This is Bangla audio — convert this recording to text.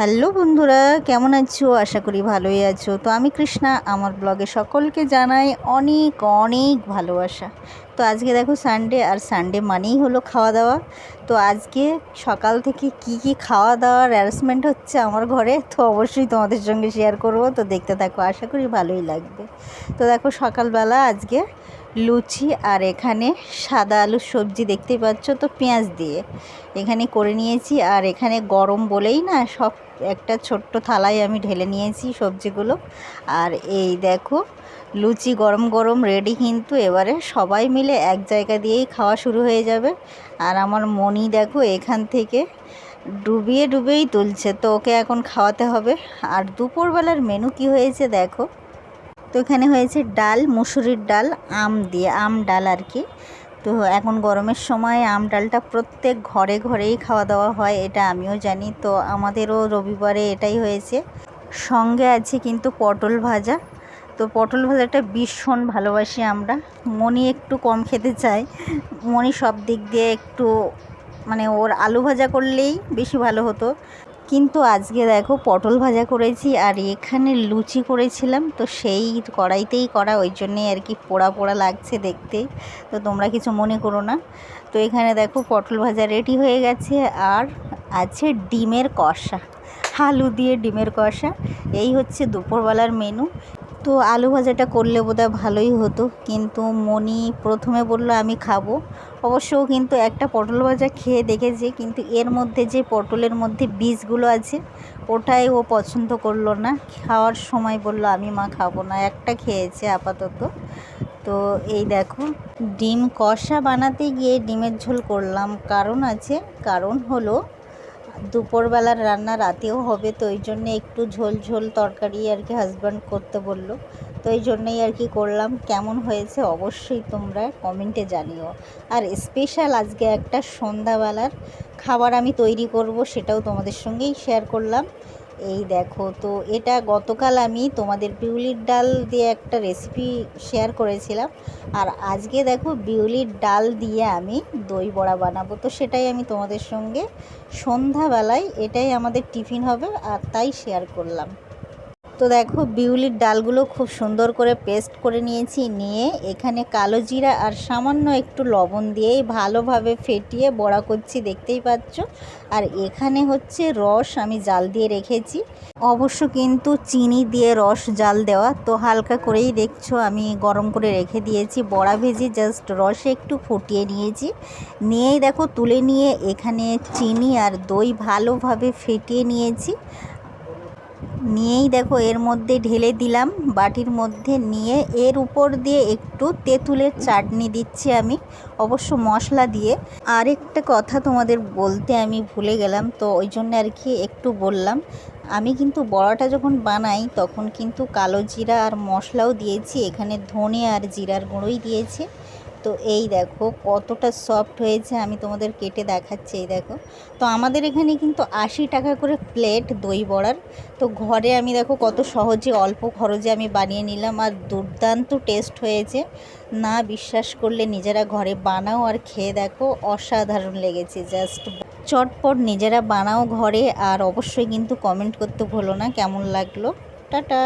হ্যালো বন্ধুরা, কেমন আছো? আশা করি ভালোই আছো। তো আমি কৃষ্ণা, আমার ব্লগে সকলকে জানাই অনেক অনেক ভালোবাসা। তো আজকে দেখো সানডে আর সানডে মানেই হলো খাওয়া দাওয়া তো আজকে সকাল থেকে কি কি খাওয়া দাওয়ার অ্যারেঞ্জমেন্ট হচ্ছে আমার ঘরে, তো অবশ্যই তোমাদের সঙ্গে শেয়ার করব। তো দেখতে থাকো, আশা করি ভালোই লাগবে। তো দেখো সকালবেলা আজকে লুচি, আর এখানে সাদা আলুর সবজি দেখতেই পাচ্ছ, তো পেঁয়াজ দিয়ে। এখানে করে নিয়েছি, আর এখানে গরম বলেই না, সব একটা ছোট্ট থালায় আমি ঢেলে নিয়েছি সবজিগুলো। আর এই দেখো, লুচি গরম গরম রেডি কিন্তু এবারে সবাই মিলে এক জায়গা দিয়েই খাওয়া শুরু হয়ে যাবে। আর আমার মনি দেখো এখান থেকে ডুবিয়ে ডুবেই তুলছে, তো ওকে এখন খাওয়াতে হবে। আর দুপুরবেলার মেনু কি হয়েছে দেখো? তো এখানে হয়েছে ডাল, মুসুরির ডাল, আম দিয়ে, আম ডাল আর কি। তো এখন গরমের সময় আম ডালটা প্রত্যেক ঘরে ঘরেই খাওয়া দাওয়া হয়, এটা আমিও জানি। তো আমাদেরও রবিবারে এটাই হয়েছে। সঙ্গে আছে কিন্তু পটল ভাজা। তো পটল ভাজাটা ভীষণ ভালোবাসি আমরা। মনি একটু কম খেতে চায়। মনি সব দিক দিয়ে একটু মানে ওর আলু ভাজা করলেই বেশি ভালো হতো। কিন্তু আজকে দেখো পটল ভাজা করেছি আর এখানে লুচি করেছিলাম, তো সেই কড়াইতেই করা ওই জন্যেই আর কি পোড়া পোড়া লাগছে দেখতে, তো তোমরা কিছু মনে করো না। তো এখানে দেখো পটল ভাজা রেডি হয়ে গেছে আর আছে ডিমের কষা হালু দিয়ে ডিমের কষা, এই হচ্ছে দুপুরবেলার মেনু তো আলু ভাজাটা করলে বোধহয় ভালোই হতো। কিন্তু মনি প্রথমে বলল, আমি খাব। অবশ্য কিন্তু একটা পটল ভাজা খেয়ে দেখেছে, কিন্তু এর মধ্যে যে পটলের মধ্যে বীজগুলো আছে, ওটাই ও পছন্দ করল না। খাওয়ার সময় বলল, আমি মা খাব না, একটা খেয়েছে আপাতত। তো এই দেখো, ডিম কষা বানাতে গিয়ে ডিমের ঝোল করলাম। কারণ আছে, কারণ হলো দুপুরবেলার রান্না রাতেও হবে, তো ওই জন্যে একটু ঝোল ঝোল তরকারি আর কি হাজব্যান্ড করতে বলল। তো এই জন্যই আর কি করলাম, কেমন হয়েছে অবশ্যই তোমরা কমেন্টে জানিও। আর স্পেশাল আজকে একটা সন্ধ্যাবেলার খাবার আমি তৈরি করব, সেটাও তোমাদের সঙ্গেই শেয়ার করলাম। এই দেখো, তো এটা গতকাল আমি তোমাদের বিউলির ডাল দিয়ে একটা রেসিপি শেয়ার করেছিলাম। আর আজকে দেখো বিউলির ডাল দিয়ে আমি দই বড়া বানাবো। তো সেটাই আমি তোমাদের সঙ্গে সন্ধ্যাবেলায় এটাই আমাদের টিফিন হবে, আর তাই শেয়ার করলাম। তো দেখো, বিউলির ডালগুলো খুব সুন্দর করে পেস্ট করে নিয়েছি, নিয়ে এখানে কালো জিরা আর সামান্য একটু লবণ দিয়েই ভালোভাবে ফেটিয়ে বড়া করছি, দেখতেই পাচ্ছ। আর এখানে হচ্ছে রস আমি জাল দিয়ে রেখেছি। অবশ্য কিন্তু চিনি দিয়ে রস জাল দেওয়া, তো হালকা করেই দেখছ আমি গরম করে রেখে দিয়েছি। বড়া ভেজে জাস্ট রসে একটু ফুটিয়ে নিয়েছি। নিয়েই দেখো তুলে নিয়ে এখানে চিনি আর দই ভালোভাবে ফেটিয়ে নিয়েছি। নিয়েই দেখো, এর মধ্যে ঢেলে দিলাম, বাটির মধ্যে নিয়ে এর উপর দিয়ে একটু তেঁতুলের চাটনি দিচ্ছি আমি, অবশ্য মশলা দিয়ে। আরেকটা কথা তোমাদের বলতে আমি ভুলে গেলাম, তো ওই জন্য আর কি একটু বললাম। আমি কিন্তু বড়াটা যখন বানাই, তখন কিন্তু কালো জিরা আর মশলাও দিয়েছি, এখানে ধনে আর জিরার গুঁড়োই দিয়েছি। তো এই দেখো কতটা সফট হয়েছে, আমি তোমাদের কেটে দেখাচ্ছি, এই দেখো। তো আমাদের এখানে কিন্তু আশি টাকা করে প্লেট দই বড়ার। তো ঘরে আমি দেখো কত সহজে অল্প খরচে আমি বানিয়ে নিলাম, আর দুর্দান্ত টেস্ট হয়েছে। না বিশ্বাস করলে নিজেরা ঘরে বানাও আর খেয়ে দেখো, অসাধারণ লেগেছে জাস্ট চটপট নিজেরা বানাও ঘরে, আর অবশ্যই কিন্তু কমেন্ট করতে ভুলো না, কেমন লাগল? টাটা!